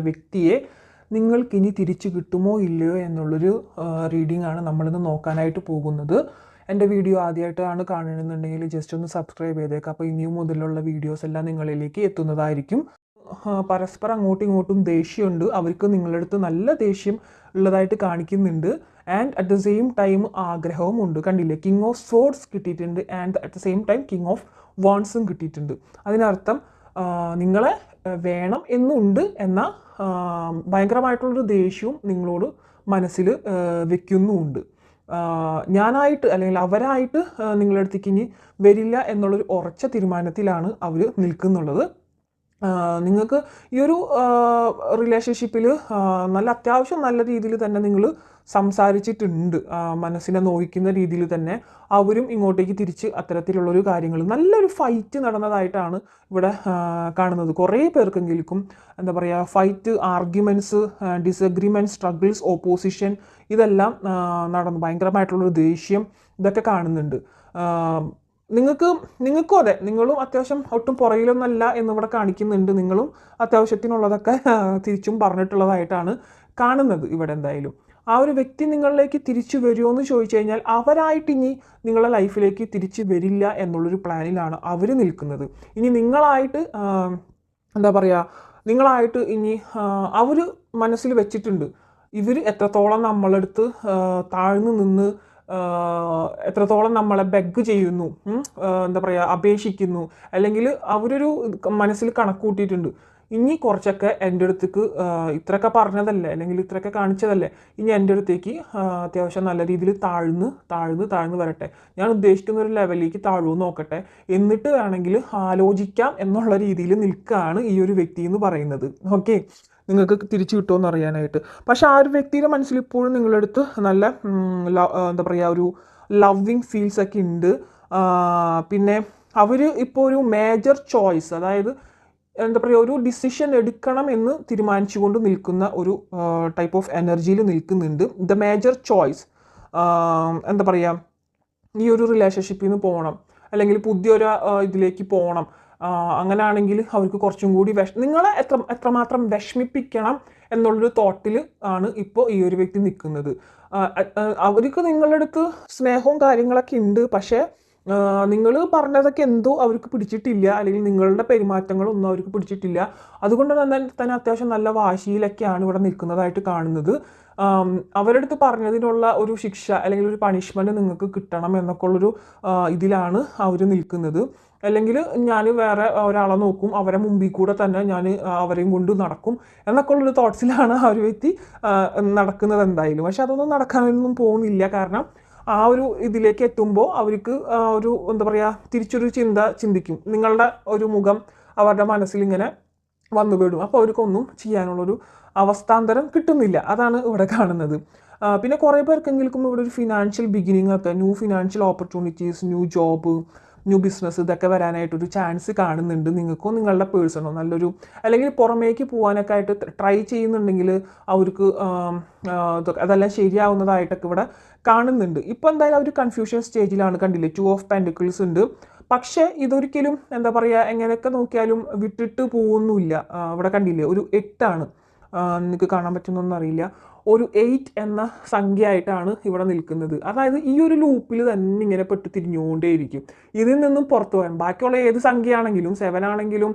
വ്യക്തിയെ നിങ്ങൾക്ക് ഇനി തിരിച്ചു കിട്ടുമോ ഇല്ലയോ എന്നുള്ളൊരു റീഡിംഗ് ആണ് നമ്മളിന്ന് നോക്കാനായിട്ട് പോകുന്നത്. എന്റെ വീഡിയോ ആദ്യമായിട്ടാണ് കാണണമെന്നുണ്ടെങ്കിൽ ജസ്റ്റ് ഒന്ന് സബ്സ്ക്രൈബ് ചെയ്തേക്കാം. അപ്പോൾ ഇനിയും മുതലുള്ള വീഡിയോസ് എല്ലാം നിങ്ങളിലേക്ക് എത്തുന്നതായിരിക്കും. പരസ്പരം അങ്ങോട്ടും ഇങ്ങോട്ടും ദേഷ്യമുണ്ട്. അവർക്ക് നിങ്ങളുടെ അടുത്ത് നല്ല ദേഷ്യം ഉള്ളതായിട്ട് കാണിക്കുന്നുണ്ട്. And at the same time ആഗ്രഹവും ഉണ്ട്. കണ്ടില്ലേ? കിങ് ഓഫ് സോഡ്സ് കിട്ടിയിട്ടുണ്ട്. And at the same time king of വാൺസും കിട്ടിയിട്ടുണ്ട്. അതിനർത്ഥം നിങ്ങളെ വേണം എന്നുണ്ട് എന്നാൽ ഭയങ്കരമായിട്ടുള്ളൊരു ദേഷ്യവും നിങ്ങളോട് മനസ്സിൽ വെക്കുന്നുമുണ്ട്. ഞാനായിട്ട് അല്ലെങ്കിൽ അവരായിട്ട് നിങ്ങളുടെ അടുത്തേക്ക് ഇനി വരില്ല എന്നുള്ളൊരു ഉറച്ച തീരുമാനത്തിലാണ് അവർ നിൽക്കുന്നുള്ളത്. നിങ്ങൾക്ക് ഈ ഒരു റിലേഷൻഷിപ്പിൽ നല്ല അത്യാവശ്യം നല്ല രീതിയിൽ തന്നെ നിങ്ങൾ സംസാരിച്ചിട്ടുണ്ട്. മനസ്സിനെ നോവിക്കുന്ന രീതിയിൽ തന്നെ അവരും ഇങ്ങോട്ടേക്ക് തിരിച്ച് അത്തരത്തിലുള്ളൊരു കാര്യങ്ങൾ നല്ലൊരു ഫൈറ്റ് നടന്നതായിട്ടാണ് ഇവിടെ കാണുന്നത്. കുറേ പേർക്കെങ്കിലും എന്താ പറയുക fight arguments disagreement struggles opposition ഇതെല്ലാം നടന്നു. ഭയങ്കരമായിട്ടുള്ളൊരു ദേഷ്യം ഇതൊക്കെ കാണുന്നുണ്ട്. നിങ്ങൾക്ക് നിങ്ങൾക്കും അതെ നിങ്ങളും അത്യാവശ്യം ഒട്ടും പുറയിലൊന്നല്ല എന്നിവിടെ കാണിക്കുന്നുണ്ട്. നിങ്ങളും അത്യാവശ്യത്തിനുള്ളതൊക്കെ തിരിച്ചും പറഞ്ഞിട്ടുള്ളതായിട്ടാണ് കാണുന്നത് ഇവിടെ എന്തായാലും. ആ ഒരു വ്യക്തി നിങ്ങളിലേക്ക് തിരിച്ചു വരുമോ എന്ന് ചോദിച്ചു കഴിഞ്ഞാൽ അവരായിട്ട് ഇനി നിങ്ങളുടെ ലൈഫിലേക്ക് തിരിച്ചു വരില്ല എന്നുള്ളൊരു പ്ലാനിലാണ് അവർ നിൽക്കുന്നത്. ഇനി നിങ്ങളായിട്ട് എന്താ പറയുക നിങ്ങളായിട്ട് ഇനി അവർ മനസ്സിൽ വെച്ചിട്ടുണ്ട് ഇവർ എത്രത്തോളം നമ്മളെടുത്ത് താഴ്ന്നു നിന്ന് എത്രത്തോളം നമ്മളെ ബെഗ് ചെയ്യുന്നു എന്താ പറയുക അപേക്ഷിക്കുന്നു അല്ലെങ്കിൽ അവരൊരു മനസ്സിൽ കണക്ക് കൂട്ടിയിട്ടുണ്ട് ഇനി കുറച്ചൊക്കെ എന്റെ അടുത്തേക്ക് ഇത്രയൊക്കെ പറഞ്ഞതല്ലേ? അല്ലെങ്കിൽ ഇത്രയൊക്കെ കാണിച്ചതല്ലേ? ഇനി എന്റെ അടുത്തേക്ക് അത്യാവശ്യം നല്ല രീതിയിൽ താഴ്ന്ന് താഴ്ന്ന് താഴ്ന്ന് വരട്ടെ. ഞാൻ ഉദ്ദേശിക്കുന്ന ഒരു ലെവലിലേക്ക് താഴുമെന്ന് നോക്കട്ടെ. എന്നിട്ട് വേണമെങ്കിൽ ആലോചിക്കാം എന്നുള്ള രീതിയിൽ നിൽക്കുകയാണ് ഈ ഒരു വ്യക്തി എന്ന് പറയുന്നത്. ഓക്കെ? നിങ്ങൾക്ക് തിരിച്ചു കിട്ടുമെന്ന് അറിയാനായിട്ട്. പക്ഷേ ആ ഒരു വ്യക്തിയുടെ മനസ്സിൽ ഇപ്പോഴും നിങ്ങളുടെ അടുത്ത് നല്ല എന്താ പറയുക ഒരു ലവ്വിങ് ഫീൽസ് ഒക്കെ ഉണ്ട്. പിന്നെ അവർ ഇപ്പോൾ ഒരു മേജർ ചോയ്സ് അതായത് എന്താ പറയുക ഒരു ഡിസിഷൻ എടുക്കണം എന്ന് തീരുമാനിച്ചുകൊണ്ട് നിൽക്കുന്ന ഒരു ടൈപ്പ് ഓഫ് എനർജിയിൽ നിൽക്കുന്നുണ്ട്. ദ മേജർ ചോയ്സ് എന്താ പറയുക ഈ ഒരു റിലേഷൻഷിപ്പിൽ നിന്ന് പോകണം അല്ലെങ്കിൽ പുതിയൊരു ഇതിലേക്ക് പോകണം അങ്ങനെയാണെങ്കിൽ അവർക്ക് കുറച്ചും കൂടി വിഷ നിങ്ങളെ എത്ര എത്രമാത്രം വിഷമിപ്പിക്കണം എന്നുള്ളൊരു തോട്ടിൽ ആണ് ഇപ്പോൾ ഈ ഒരു വ്യക്തി നിൽക്കുന്നത്. അവർക്ക് നിങ്ങളുടെ അടുത്ത് സ്നേഹവും കാര്യങ്ങളൊക്കെ ഉണ്ട്. പക്ഷേ നിങ്ങൾ പറഞ്ഞതൊക്കെ എന്തോ അവർക്ക് പിടിച്ചിട്ടില്ല. അല്ലെങ്കിൽ നിങ്ങളുടെ പെരുമാറ്റങ്ങളൊന്നും അവർക്ക് പിടിച്ചിട്ടില്ല. അതുകൊണ്ട് തന്നെ തന്നെ അത്യാവശ്യം നല്ല വാശിയിലൊക്കെയാണ് ഇവിടെ നിൽക്കുന്നതായിട്ട് കാണുന്നത്. അവരടുത്ത് അവരുടെ അടുത്ത് പറഞ്ഞതിനുള്ള ഒരു ശിക്ഷ അല്ലെങ്കിൽ ഒരു പണിഷ്മെന്റ് നിങ്ങൾക്ക് കിട്ടണം എന്നൊക്കെ ഉള്ളൊരു ഇതിലാണ് അവർ നിൽക്കുന്നത്. അല്ലെങ്കിൽ ഞാൻ വേറെ ഒരാളെ നോക്കും. അവരെ മുമ്പിൽ കൂടെ തന്നെ ഞാൻ അവരെയും കൊണ്ട് നടക്കും. എന്നൊക്കെ ഉള്ളൊരു തോട്ട്സിലാണ് ആ ഒരു വ്യക്തി നടക്കുന്നത് എന്തായാലും. പക്ഷെ അതൊന്നും നടക്കാനൊന്നും പോകുന്നില്ല. കാരണം ആ ഒരു ഇതിലേക്ക് എത്തുമ്പോൾ അവർക്ക് ഒരു എന്താ പറയുക തിരിച്ചൊരു ചിന്ത ചിന്തിക്കും. നിങ്ങളുടെ ഒരു മുഖം അവരുടെ മനസ്സിൽ ഇങ്ങനെ വന്നു വീടും അപ്പോൾ അവർക്കൊന്നും ചെയ്യാനുള്ളൊരു അവസ്ഥാന്തരം കിട്ടുന്നില്ല. അതാണ് ഇവിടെ കാണുന്നത്. പിന്നെ കുറേ പേർക്കെങ്കിലും ഇവിടെ ഒരു ഫിനാൻഷ്യൽ ബിഗിനിങ് ഒക്കെ new financial opportunities new job new business ഇതൊക്കെ വരാനായിട്ടൊരു ചാൻസ് കാണുന്നുണ്ട് നിങ്ങൾക്കോ നിങ്ങളുടെ പേഴ്സണോ നല്ലൊരു അല്ലെങ്കിൽ പുറമേക്ക് പോകാനൊക്കെ ആയിട്ട് ട്രൈ ചെയ്യുന്നുണ്ടെങ്കിൽ അവർക്ക് അതെല്ലാം ശരിയാവുന്നതായിട്ടൊക്കെ ഇവിടെ കാണുന്നുണ്ട്. ഇപ്പോൾ എന്തായാലും അവർ കൺഫ്യൂഷൻ സ്റ്റേജിലാണ് കണ്ടില്ലേ? ടു ഓഫ് പെൻഡിക്കിൾസ് ഉണ്ട്. പക്ഷേ ഇതൊരിക്കലും എന്താ പറയുക എങ്ങനെയൊക്കെ നോക്കിയാലും വിട്ടിട്ട് പോകുന്നില്ല. ഇവിടെ കണ്ടില്ലേ? ഒരു എട്ടാണ്. നിങ്ങൾക്ക് കാണാൻ പറ്റുന്നൊന്നും അറിയില്ല. ഒരു എയ്റ്റ് എന്ന സംഖ്യയായിട്ടാണ് ഇവിടെ നിൽക്കുന്നത്. അതായത് ഈ ഒരു ലൂപ്പിൽ തന്നെ ഇങ്ങനെ പെട്ട് തിരിഞ്ഞുകൊണ്ടേയിരിക്കും ഇതിൽ നിന്നും പുറത്തു പോകാൻ ബാക്കിയുള്ള ഏത് സംഖ്യയാണെങ്കിലും സെവൻ ആണെങ്കിലും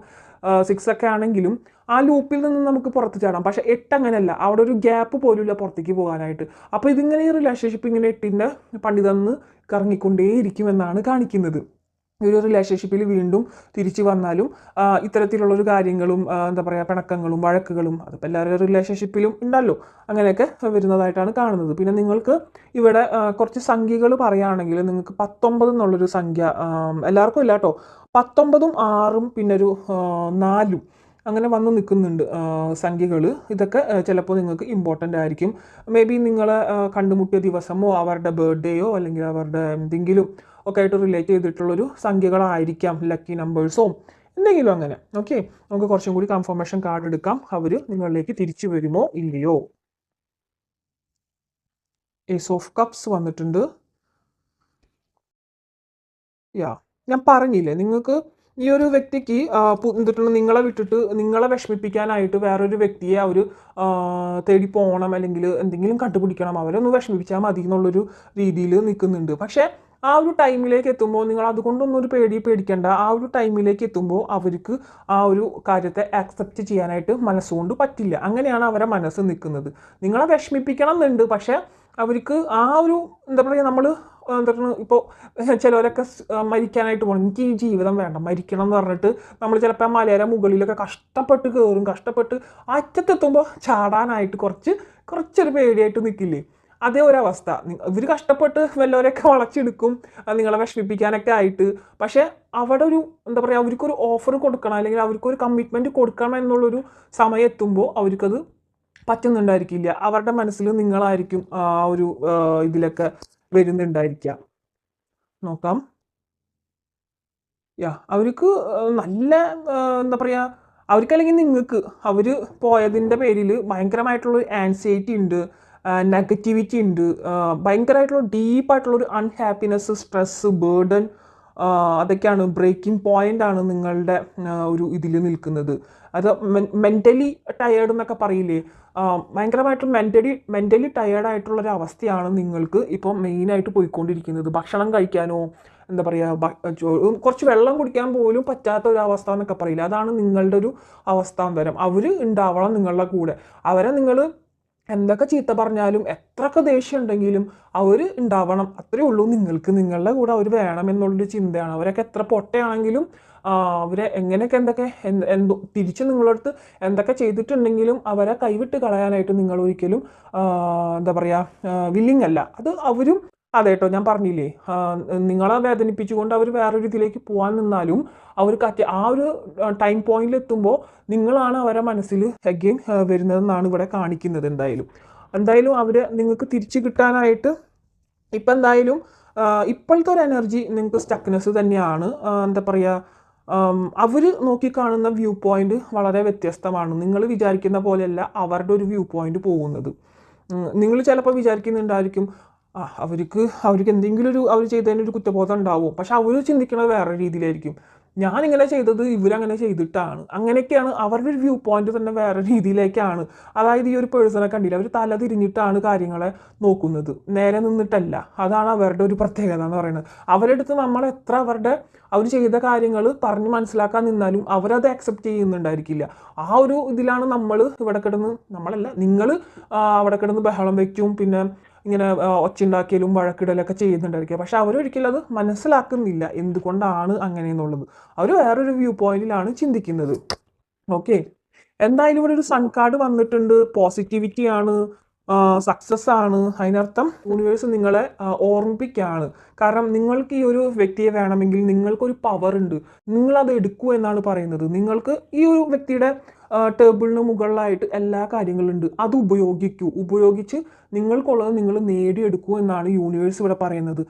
സിക്സ് ഒക്കെ ആണെങ്കിലും ആ ലൂപ്പിൽ നിന്നും നമുക്ക് പുറത്ത് ചാടാം. പക്ഷേ എട്ട് അങ്ങനെയല്ല. അവിടെ ഒരു ഗ്യാപ്പ് പോലുമില്ല പുറത്തേക്ക് പോകാനായിട്ട്. അപ്പോൾ ഇതിങ്ങനെ ഈ റിലേഷൻഷിപ്പ് ഇങ്ങനെ എട്ടിന്റെ പണ്ഡിതന്ന് കറങ്ങിക്കൊണ്ടേയിരിക്കുമെന്നാണ് കാണിക്കുന്നത്. ഒരു റിലേഷൻഷിപ്പിൽ വീണ്ടും തിരിച്ചു വന്നാലും ഇത്തരത്തിലുള്ളൊരു കാര്യങ്ങളും എന്താ പറയുക പിണക്കങ്ങളും വഴക്കുകളും അതിപ്പോൾ എല്ലാവരുടെ റിലേഷൻഷിപ്പിലും ഉണ്ടല്ലോ. അങ്ങനെയൊക്കെ വരുന്നതായിട്ടാണ് കാണുന്നത്. പിന്നെ നിങ്ങൾക്ക് ഇവിടെ കുറച്ച് സംഖ്യകൾ പറയുകയാണെങ്കിൽ നിങ്ങൾക്ക് പത്തൊമ്പത് എന്നുള്ളൊരു സംഖ്യ എല്ലാവർക്കും ഇല്ല കേട്ടോ. പത്തൊമ്പതും ആറും പിന്നെ ഒരു നാലും അങ്ങനെ വന്ന് നിൽക്കുന്നുണ്ട് സംഖ്യകൾ ഇതൊക്കെ ചിലപ്പോൾ നിങ്ങൾക്ക് ഇമ്പോർട്ടന്റ് ആയിരിക്കും. മേ ബി നിങ്ങൾ കണ്ടുമുട്ടിയ ദിവസമോ അവരുടെ ബർത്ത്ഡേയോ അല്ലെങ്കിൽ അവരുടെ എന്തെങ്കിലും ഒക്കെ ആയിട്ട് റിലേറ്റ് ചെയ്തിട്ടുള്ളൊരു സംഖ്യകളായിരിക്കാം ലക്കി നമ്പേഴ്സോ എന്തെങ്കിലും അങ്ങനെ ഓക്കെ നമുക്ക് കുറച്ചും കൂടി കൺഫർമേഷൻ കാർഡ് എടുക്കാം. അവർ നിങ്ങളിലേക്ക് തിരിച്ചു വരുമോ ഇല്ലയോ? എസ് ഓഫ് കപ്സ് വന്നിട്ടുണ്ട്. യാ ഞാൻ പറഞ്ഞില്ലേ നിങ്ങൾക്ക് ഈ ഒരു വ്യക്തിക്ക് എന്നിട്ട് നിങ്ങളെ വിട്ടിട്ട് നിങ്ങളെ വിഷമിപ്പിക്കാനായിട്ട് വേറൊരു വ്യക്തിയെ അവർ തേടി പോകണം അല്ലെങ്കിൽ എന്തെങ്കിലും കണ്ടുപിടിക്കണം. അവരൊന്ന് വിഷമിപ്പിച്ചാൽ മതി എന്നുള്ളൊരു രീതിയിൽ നിൽക്കുന്നുണ്ട് പക്ഷേ ആ ഒരു ടൈമിലേക്ക് എത്തുമ്പോൾ നിങ്ങൾ അതുകൊണ്ടൊന്നും ഒരു പേടി പേടിക്കേണ്ട. ആ ഒരു ടൈമിലേക്ക് എത്തുമ്പോൾ അവർക്ക് ആ ഒരു കാര്യത്തെ ആക്സെപ്റ്റ് ചെയ്യാനായിട്ട് മനസ്സുകൊണ്ട് പറ്റില്ല. അങ്ങനെയാണ് അവരെ മനസ്സ് നിൽക്കുന്നത്. നിങ്ങളെ വിഷമിപ്പിക്കണം എന്നുണ്ട്. പക്ഷേ അവർക്ക് ആ ഒരു എന്താ പറയുക നമ്മൾ എന്താണ് ഇപ്പോൾ ചിലവരൊക്കെ മരിക്കാനായിട്ട് പോകണം എനിക്ക് ഈ ജീവിതം വേണ്ട. മരിക്കണം എന്ന് പറഞ്ഞിട്ട് നമ്മൾ ചിലപ്പോൾ മലയുടെ മുകളിലൊക്കെ കഷ്ടപ്പെട്ട് കയറും കഷ്ടപ്പെട്ട് അറ്റത്തെത്തുമ്പോൾ ചാടാനായിട്ട് കുറച്ച് കുറച്ചൊരു പേടിയായിട്ട് നിൽക്കില്ലേ അതേ ഒരവസ്ഥ. ഇവർ കഷ്ടപ്പെട്ട് വല്ലവരെയൊക്കെ വളച്ചെടുക്കും നിങ്ങളെ വിഷമിപ്പിക്കാനൊക്കെ ആയിട്ട്. പക്ഷേ അവിടെ ഒരു എന്താ പറയുക അവർക്കൊരു ഓഫർ കൊടുക്കണം അല്ലെങ്കിൽ അവർക്കൊരു കമ്മിറ്റ്മെന്റ് കൊടുക്കണം എന്നുള്ളൊരു സമയം എത്തുമ്പോൾ അവർക്കത് പറ്റുന്നുണ്ടായിരിക്കില്ല. അവരുടെ മനസ്സിൽ നിങ്ങളായിരിക്കും ആ ഒരു ഇതിലൊക്കെ വരുന്നുണ്ടായിരിക്കുക നോക്കാം. യാ അവർക്ക് നല്ല എന്താ പറയുക അവർക്കല്ലെങ്കിൽ നിങ്ങൾക്ക് അവർ പോയതിന്റെ പേരിൽ ഭയങ്കരമായിട്ടുള്ള ആൻസൈറ്റി ഉണ്ട്. നെഗറ്റിവിറ്റി ഉണ്ട്. ഭയങ്കരമായിട്ടുള്ള ഡീപ്പായിട്ടുള്ളൊരു അൺഹാപ്പിനെസ് സ്ട്രെസ്സ് ബേർഡൻ അതൊക്കെയാണ് ബ്രേക്കിംഗ് പോയിന്റ് ആണ് നിങ്ങളുടെ ഒരു ഇതിൽ നിൽക്കുന്നത്. അത് മെന്റലി ടയേർഡ് എന്നൊക്കെ പറയില്ലേ? ഭയങ്കരമായിട്ട് മെന്റലി മെന്റലി ടയേർഡായിട്ടുള്ളൊരു അവസ്ഥയാണ് നിങ്ങൾക്ക് ഇപ്പോൾ മെയിനായിട്ട് പോയിക്കൊണ്ടിരിക്കുന്നത്. ഭക്ഷണം കഴിക്കാനോ എന്താ പറയുക കുറച്ച് വെള്ളം കുടിക്കാൻ പോലും പറ്റാത്ത ഒരു അവസ്ഥ എന്നൊക്കെ പറയില്ല? അതാണ് നിങ്ങളുടെ ഒരു അവസ്ഥാന്തരം. അവർ ഉണ്ടാവണം നിങ്ങളുടെ കൂടെ. അവരെ നിങ്ങൾ എന്തൊക്കെ ചീത്ത പറഞ്ഞാലും എത്രയൊക്കെ ദേഷ്യം ഉണ്ടെങ്കിലും അവർ ഉണ്ടാവണം. അത്രയേ ഉള്ളൂ നിങ്ങൾക്ക്. നിങ്ങളുടെ കൂടെ അവർ വേണം എന്നുള്ളൊരു ചിന്തയാണ്. അവരൊക്കെ എത്ര പൊട്ടയാണെങ്കിലും അവരെ എങ്ങനെയൊക്കെ എന്തൊക്കെ എന്ത് തിരിച്ച് നിങ്ങളടുത്ത് എന്തൊക്കെ ചെയ്തിട്ടുണ്ടെങ്കിലും അവരെ കൈവിട്ട് കളയാനായിട്ട് നിങ്ങൾ ഒരിക്കലും എന്താ പറയുക വില്ലിങ് അല്ല. അത് അവരും അതെ കേട്ടോ ഞാൻ പറഞ്ഞില്ലേ നിങ്ങളെ വേദനിപ്പിച്ചുകൊണ്ട് അവർ വേറൊരു ഇതിലേക്ക് പോകാൻ നിന്നാലും അവർക്ക് അറ്റ ആ ഒരു ടൈം പോയിന്റിൽ എത്തുമ്പോൾ നിങ്ങളാണ് അവരെ മനസ്സിൽ അഗെയിൻ വരുന്നതെന്നാണ് ഇവിടെ കാണിക്കുന്നത് എന്തായാലും. എന്തായാലും അവർ നിങ്ങൾക്ക് തിരിച്ചു കിട്ടാനായിട്ട് ഇപ്പം എന്തായാലും ഇപ്പോഴത്തെ ഒരു എനർജി നിങ്ങൾക്ക് സ്റ്റക്നെസ് തന്നെയാണ്. എന്താ പറയുക അവർ നോക്കിക്കാണുന്ന വ്യൂ പോയിന്റ് വളരെ വ്യത്യസ്തമാണ്. നിങ്ങൾ വിചാരിക്കുന്ന പോലെയല്ല അവരുടെ ഒരു വ്യൂ പോയിന്റ് പോകുന്നത്. നിങ്ങൾ ചിലപ്പോൾ വിചാരിക്കുന്നുണ്ടായിരിക്കും ആ അവർക്ക് അവർക്ക് എന്തെങ്കിലും ഒരു അവർ ചെയ്തതിന് ഒരു കുറ്റബോധം ഉണ്ടാവും. പക്ഷെ അവർ ചിന്തിക്കുന്നത് വേറെ രീതിയിലായിരിക്കും. ഞാനിങ്ങനെ ചെയ്തത് ഇവരങ്ങനെ ചെയ്തിട്ടാണ്. അങ്ങനെയൊക്കെയാണ് അവരുടെ ഒരു വ്യൂ പോയിന്റ് തന്നെ വേറെ രീതിയിലേക്കാണ്. അതായത് ഈ ഒരു പേഴ്സണെ കണ്ടില്ല അവർ തല തിരിഞ്ഞിട്ടാണ് കാര്യങ്ങളെ നോക്കുന്നത്. നേരെ നിന്നിട്ടല്ല. അതാണ് അവരുടെ ഒരു പ്രത്യേകത എന്ന് പറയുന്നത്. അവരുടെ അടുത്ത് നമ്മൾ എത്ര അവരുടെ അവർ ചെയ്ത കാര്യങ്ങൾ പറഞ്ഞ് മനസ്സിലാക്കാൻ നിന്നാലും അവരത് അക്സെപ്റ്റ് ചെയ്യുന്നുണ്ടായിരിക്കില്ല. ആ ഒരു ഇതിലാണ് നമ്മൾ ഇവിടെ കിടന്ന് നമ്മളല്ല നിങ്ങൾ അവിടെ കിടന്ന് ബഹളം വയ്ക്കും പിന്നെ ഇങ്ങനെ ഒച്ചുണ്ടാക്കിയാലും വഴക്കിടലൊക്കെ ചെയ്യുന്നുണ്ടായിരിക്കുക പക്ഷെ അവരൊരിക്കലും അത് മനസ്സിലാക്കുന്നില്ല എന്തുകൊണ്ടാണ് അങ്ങനെ എന്നുള്ളത് അവർ വേറൊരു വ്യൂ പോയിന്റിലാണ് ചിന്തിക്കുന്നത്. ഓക്കെ. എന്തായാലും ഇവിടെ ഒരു സൺ കാർഡ് വന്നിട്ടുണ്ട്. പോസിറ്റിവിറ്റി ആണ് സക്സസ് ആണ്. അതിനർത്ഥം യൂണിവേഴ്സ് നിങ്ങളെ ഓർമ്മിപ്പിക്കുകയാണ്. കാരണം നിങ്ങൾക്ക് ഈ ഒരു വ്യക്തിയെ വേണമെങ്കിൽ നിങ്ങൾക്കൊരു പവർ ഉണ്ട്. നിങ്ങളത് എടുക്കൂ എന്നാണ് പറയുന്നത്. നിങ്ങൾക്ക് ഈ ഒരു വ്യക്തിയുടെ ടേബിളിന് മുകളിലായിട്ട് എല്ലാ കാര്യങ്ങളും ഉണ്ട് അത് ഉപയോഗിക്കൂ. ഉപയോഗിച്ച് നിങ്ങൾക്കുള്ളത് നിങ്ങൾ നേടിയെടുക്കൂ എന്നാണ് യൂണിവേഴ്സ് ഇവിടെ പറയുന്നത്.